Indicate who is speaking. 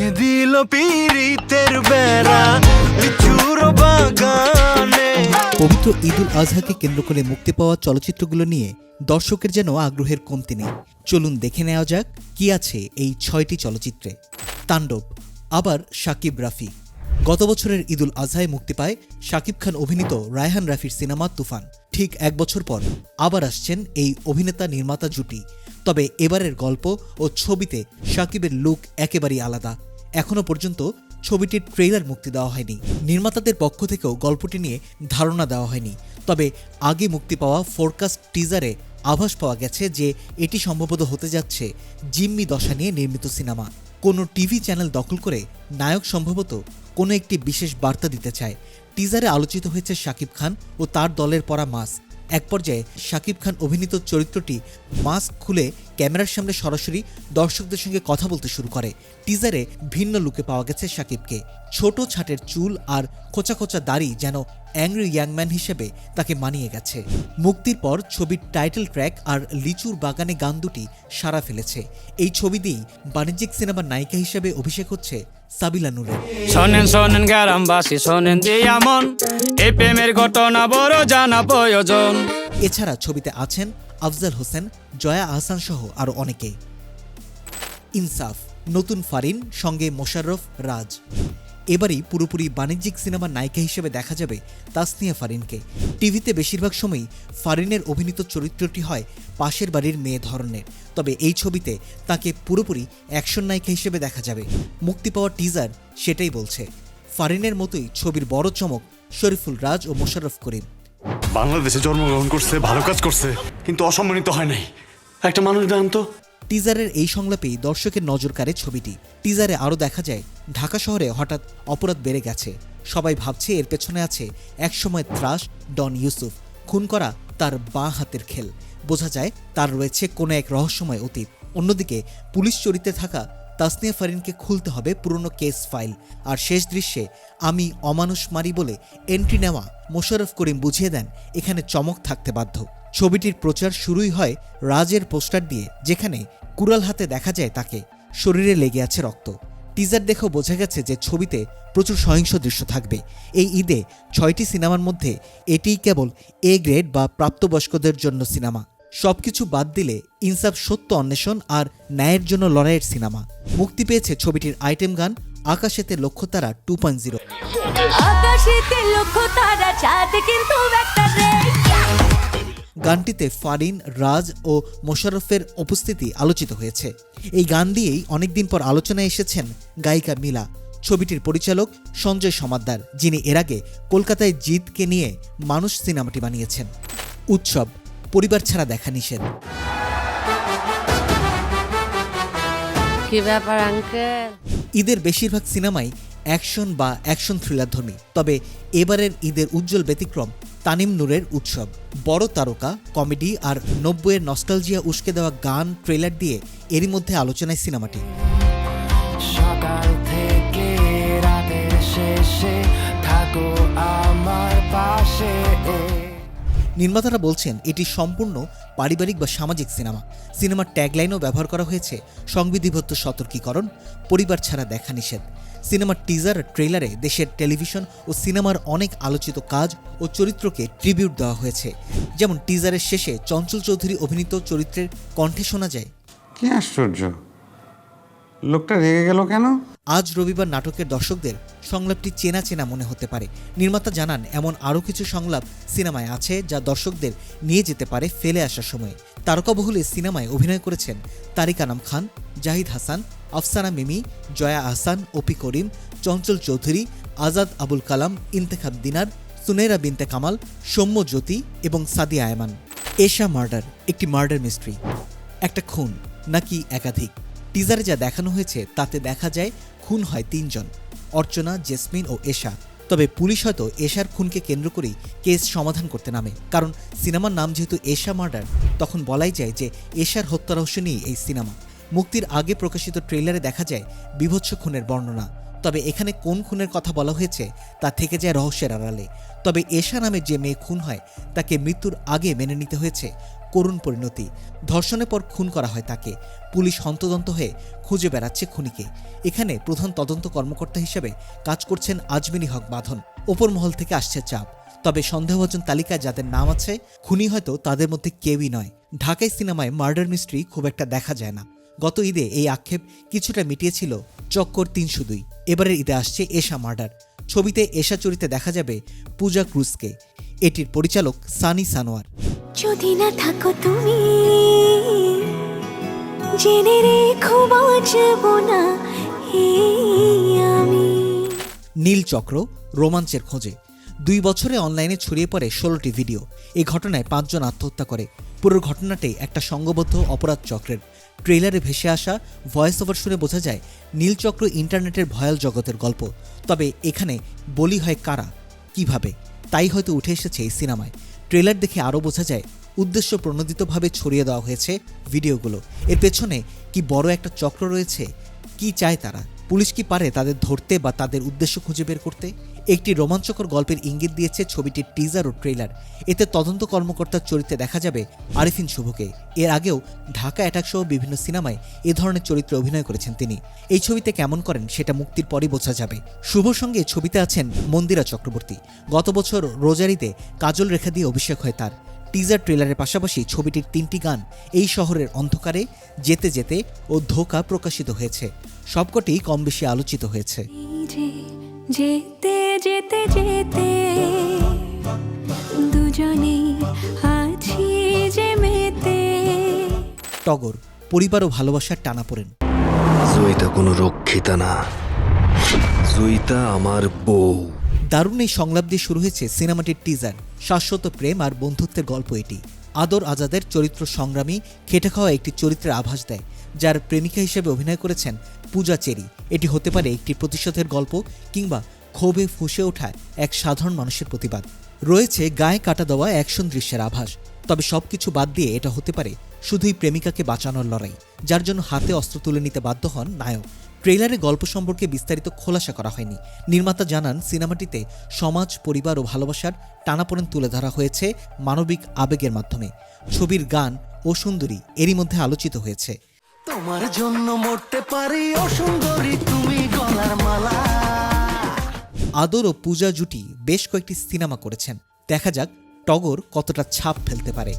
Speaker 1: রেখে দিল পিরিতের বেড়া, লিচুর বাগানে।
Speaker 2: পবিত্র ঈদুল আজহাকে কেন্দ্র করে মুক্তি পাওয়া চলচ্চিত্রগুলো নিয়ে দর্শকের যেন আগ্রহের কমতি নেই। চলুন দেখে নেওয়া যাক কি আছে এই ছয়টি চলচ্চিত্রে। তাণ্ডব, আবার শাকিব রাফি। গত বছরের ঈদুল আজহায় মুক্তি পায় শাকিব খান অভিনীত রায়হান রাফির সিনেমা তুফান। ঠিক এক বছর পর আবার আসছেন এই অভিনেতা নির্মাতা জুটি। তবে এবারের গল্প ও ছবিতে শাকিবের লুক একেবারেই আলাদা। এখনও পর্যন্ত ছবিটির ট্রেলার মুক্তি দেওয়া হয়নি। নির্মাতাদের পক্ষ থেকেও গল্পটি নিয়ে ধারণা দেওয়া হয়নি। তবে আগে মুক্তি পাওয়া ফোরকাস্ট টিজারে আভাস পাওয়া গেছে যে এটি সম্ভবত হতে যাচ্ছে জিম্মি দশা নিয়ে নির্মিত সিনেমা। কোনো টিভি চ্যানেল দখল করে নায়ক সম্ভবত কোনো একটি বিশেষ বার্তা দিতে চায়। টিজারে আলোচিত হয়েছে শাকিব খান ও তার দলের পরা মাস এক পর্যায়ে শাকিব খান অভিনীত চরিত্রটি মাস্ক খুলে ক্যামেরার সামনে সরাসরি দর্শকদের সঙ্গে কথা বলতে শুরু করে। টিজারে ভিন্ন লুকে পাওয়া গেছে শাকিবকে। ছোট ছাটের চুল আর খোঁচা খোঁচা দাড়ি যেন অ্যাংরি ইয়াংম্যান হিসেবে তাকে মানিয়ে গেছে। মুক্তির পর ছবির টাইটেল ট্র্যাক আর লিচুর বাগানে গান দুটি সারা ফেলেছে। এই ছবি দিয়েই বাণিজ্যিক সিনেমার নায়িকা হিসেবে অভিষেক হচ্ছে সাবিলা নুরের
Speaker 3: শোনেন শোনেন গ্রামবাসী শোনেন দিয়া মন এই প্রেমের ঘটনা বড় জানা প্রয়োজন।
Speaker 2: এছাড়া ছবিতে আছেন আফজাল হোসেন জয়া আহসান সহ আরও অনেকে। ইনসাফ নতুন ফারিন সঙ্গে মোশাররফ রাজ। এবারই পুরোপুরি বাণিজ্যিক সিনেমার নায়িকা হিসেবে দেখা যাবে তাসনিয়া ফারিনকে। টিভিতে বেশিরভাগ সময়ই ফারিনের অভিনীত চরিত্রটি হয় পাশের বাড়ির মেয়ে ধরনের। তবে এই ছবিতে তাকে পুরোপুরি অ্যাকশন নায়িকা হিসেবে দেখা যাবে। মুক্তি পাওয়া টিজার সেটাই বলছে। ফারিনের মতোই ছবির বড় চমক শরীফুল রাজ ও মোশাররফ করিম।
Speaker 4: বাংলাদেশে জন্মগ্রহণ করছে ভালো কাজ করছে কিন্তু অসম্মানিত হয় নাই। একটা মানুষ দেন তো
Speaker 2: টিজারের এই সংলাপেই দর্শকের নজর কাড়ে ছবিটি। টিজারে আরও দেখা যায় ঢাকা শহরে হঠাৎ অপরাধ বেড়ে গেছে। সবাই ভাবছে এর পেছনে আছে একসময় ত্রাস, ডন ইউসুফ। খুন করা তার বাঁ হাতের খেল। বোঝা যায় তার রয়েছে কোনো এক রহস্যময় অতীত। অন্যদিকে পুলিশ চরিত্রে থাকা তাসনিয়া ফারিনকে খুলতে হবে পুরনো কেস ফাইল। আর শেষ দৃশ্যে আমি অমানুষ মারি বলে এন্ট্রি নেওয়া মোশাররফ করিম বুঝিয়ে দেন, এখানে চমক থাকতে বাধ্য। ছবিটির প্রচার শুরুই হয় রাজের পোস্টার দিয়ে, যেখানে কুড়াল হাতে দেখা যায় তাকে। শরীরে লেগে আছে রক্ত। টিজার দেখেও বোঝা গেছে যে ছবিতে প্রচুর সহিংস দৃশ্য থাকবে। এই ঈদে ছয়টি সিনেমার মধ্যে এটিই কেবল এ গ্রেড বা প্রাপ্তবয়স্কদের জন্য সিনেমা। সবকিছু বাদ দিলে ইনসাফ সত্য অন্বেষণ আর ন্যায়ের জন্য লড়াইয়ের সিনেমা। মুক্তি পেয়েছে ছবিটির আইটেম গান আকাশেতে লক্ষ্য লক্ষ্যতারা টু পয়েন্ট জিরো
Speaker 5: আকাশেতে তারা কিন্তু একটা
Speaker 2: গানটিতে ফারিন রাজ ও মোশারফের উপস্থিতি আলোচিত হয়েছে। এই গান দিয়েই অনেকদিন পর আলোচনায় এসেছেন গায়িকা মিলা। ছবিটির পরিচালক সঞ্জয় সমাদ্দার যিনি এর আগে কলকাতায় জিতকে নিয়ে মানুষ সিনেমাটি বানিয়েছেন। উৎসব পরিবার ছাড়া দেখা নিষেধ।
Speaker 6: কি ব্যাপার আঙ্কেল?
Speaker 2: ঈদের বেশিরভাগ সিনেমাই অ্যাকশন বা অ্যাকশন থ্রিলারধর্মী তবে এবারের ঈদের উজ্জ্বল ব্যতিক্রম তানিম নূরের উৎসব। বড় তারকা কমেডি আর নব্বইয়ের নস্টালজিয়া উস্কে দেওয়া গান ট্রেলার দিয়ে এরই মধ্যে আলোচনায় সিনেমাটি।
Speaker 1: সকাল থেকে রাতের শেষে থাকো আমার পাশে।
Speaker 2: নির্মাতারা বলছেন এটি সম্পূর্ণ পারিবারিক বা সামাজিক সিনেমা। সিনেমার ট্যাগলাইনও ব্যবহার করা হয়েছে সংবিধিবদ্ধ সতর্কীকরণ পরিবার ছাড়া দেখা নিষেধ। সিনেমার টিজার ট্রেলারে দেশের টেলিভিশন ও সিনেমার অনেক আলোচিত কাজ ও চরিত্রকে ট্রিবিউট দেওয়া হয়েছে। যেমন টিজারের শেষে চঞ্চল চৌধুরী অভিনীত চরিত্রের কণ্ঠে শোনা যায়।
Speaker 7: কি আশ্চর্য! লোকটা রেগে গেল কেন?
Speaker 2: আজ রবিবার নাটকের দর্শকদের সংলাপটি চেনা চেনা মনে হতে পারে। নির্মাতা জানান এমন আরও কিছু সংলাপ সিনেমায় আছে যা দর্শকদের নিয়ে যেতে পারে ফেলে আসার সময়। তারকাবহুলে সিনেমায় অভিনয় করেছেন তারিক আনাম খান জাহিদ হাসান আফসানা মিমি, জয়া আহসান ওপি করিম, চঞ্চল চৌধুরী, আজাদ আবুল কালাম, ইন্তেখাব দিনার সুনেরা বিনতে কামাল, সৌম্য জ্যোতি এবং সাদিয়া আয়মান। এশা মার্ডার, একটি মার্ডার মিস্ট্রি। একটা খুন, নাকি একাধিক। টিজারে যা দেখানো হয়েছে, তাতে দেখা যায় খুন হয় তিনজন। অর্চনা, জেসমিন ও এশা। তবে পুলিশ হয়তো এশার খুনকে কেন্দ্র করেই কেস সমাধান করতে নামে। কারণ সিনেমার নাম যেহেতু এশা মার্ডার, তখন বলাই যায় যে এশার হত্যা রহস্য নিয়ে এই সিনেমা। মুক্তির আগে প্রকাশিত ট্রেলারে দেখা যায় বিভৎস খুনের বর্ণনা। তবে এখানে কোন খুনের কথা বলা হয়েছে তা থেকে যায় রহস্যের আড়ালে। তবে এশা নামে যে মেয়ে খুন হয়, তাকে মৃত্যুর আগে মেনে নিতে হয়েছে করুণ পরিণতি। ধর্ষণের পর খুন করা হয় তাকে। পুলিশ হন্তদন্ত হয়ে খুঁজে বেড়াচ্ছে খুনিকে। এখানে প্রধান তদন্ত কর্মকর্তা হিসেবে কাজ করছেন আজমিনী হক বাঁধন ওপর মহল থেকে আসছে চাপ। তবে সন্দেহভাজন তালিকায় যাদের নাম আছে, খুনি হয়তো তাদের মধ্যে কেউই নয়। ঢাকাই সিনেমায় মার্ডার মিস্ট্রি খুব একটা দেখা যায় না। গত ঈদে এই আক্ষেপ কিছুটা মিটিয়েছিল চক্কর তিনশো দুই এবারের ঈদে আসছে এশা মার্ডার। ছবিতে এশা চরিত্রে দেখা যাবে পূজা ক্রুজকে। এটির পরিচালক সানি সানোয়ার।
Speaker 5: যদি না থাকো তুমি জেনে রেখো বাঁচব না এই
Speaker 2: নীল চক্র রোমাঞ্চের খোঁজে। দুই বছরে অনলাইনে ছড়িয়ে পড়ে ষোলোটি ভিডিও। এই ঘটনায় পাঁচজন আত্মহত্যা করে। পুরো ঘটনাটাই একটা সংঘবদ্ধ অপরাধ চক্রের। ট্রেলারে ভেসে আসা ভয়েস ওভার শুনে বোঝা যায় নীলচক্র ইন্টারনেটের ভয়াল জগতের গল্প। তবে এখানে বলি হয় কারা, কীভাবে, তাই হয়তো উঠে এসেছে এই সিনেমায়। ট্রেলার দেখে আরও বোঝা যায় উদ্দেশ্য প্রণোদিতভাবে ছড়িয়ে দেওয়া হয়েছে ভিডিওগুলো। এর পেছনে কি বড় একটা চক্র রয়েছে, কি চায় তারা? পুলিশ কি পারে তাদের ধরতে বা তাদের উদ্দেশ্য খুঁজে বের করতে? একটি রোমাঞ্চকর গল্পের ইঙ্গিত দিয়েছে ছবিটির টিজার ও ট্রেলার এতে তদন্ত কর্মকর্তার চরিত্রে দেখা যাবে আরিফিন শুভকে। এর আগেও ঢাকা অ্যাটাক সহ বিভিন্ন সিনেমায় এ ধরনের চরিত্রে অভিনয় করেছেন তিনি। এই ছবিতে কেমন করেন সেটা মুক্তির পরই বোঝা যাবে। শুভর সঙ্গে ছবিতে আছেন মন্দিরা চক্রবর্তী। গত বছর রোজারিতে কাজল রেখা দিয়ে অভিষেক হয় তার। টিজার ট্রেলারের পাশাপাশি ছবিটির তিনটি গান এই শহরের অন্ধকারে যেতে যেতে ও ধোকা প্রকাশিত হয়েছে। সবকটি কম বেশি আলোচিত হয়েছে।
Speaker 5: যেতে যেতে যেতে দুজনেই আছি যে মেতে।
Speaker 2: টগর পরিবার ও ভালোবাসার টানাপোড়েন
Speaker 8: জয়িতা কোনো রক্ষিতা না। জয়িতা আমার বউ।
Speaker 2: দারুণ এই সংলাপ দিয়ে শুরু হয়েছে সিনেমাটির টিজার শাশ্বত প্রেম আর বন্ধুত্বের গল্প এটি। আদর আজাদের চরিত্র সংগ্রামী খেটে খাওয়া একটি চরিত্রের আভাস দেয়, যার প্রেমিকা হিসেবে অভিনয় করেছেন পূজা চেরি। এটি হতে পারে একটি প্রতিশোধের গল্প কিংবা ক্ষোভে ফুসে ওঠা এক সাধারণ মানুষের প্রতিবাদ। রয়েছে গায়ে কাটা দেওয়া অ্যাকশন দৃশ্যের আভাস, তবে সবকিছু বাদ দিয়ে এটা হতে পারে শুধুই প্রেমিকাকে বাঁচানোর লড়াই। যার জন্য হাতে অস্ত্র তুলে নিতে বাধ্য হন নায়ক। ট্রেলারে গল্প সম্পর্কে বিস্তারিত খোলাসা করা হয়নি। নির্মাতা জানান সিনেমাটিতে সমাজ পরিবার ও ভালোবাসার টানাপোড়েন তুলে ধরা হয়েছে মানবিক আবেগের মাধ্যমে। ছবির গান ও সুন্দরী এরই মধ্যে আলোচিত হয়েছে।
Speaker 1: তোমার জন্য মরতে পারি ও সুন্দরী তুমি গলার মালা।
Speaker 2: আদর ও পূজা জুটি বেশ কয়েকটি সিনেমা করেছেন। দেখা যাক টগর কতটা ছাপ ফেলতে পারে।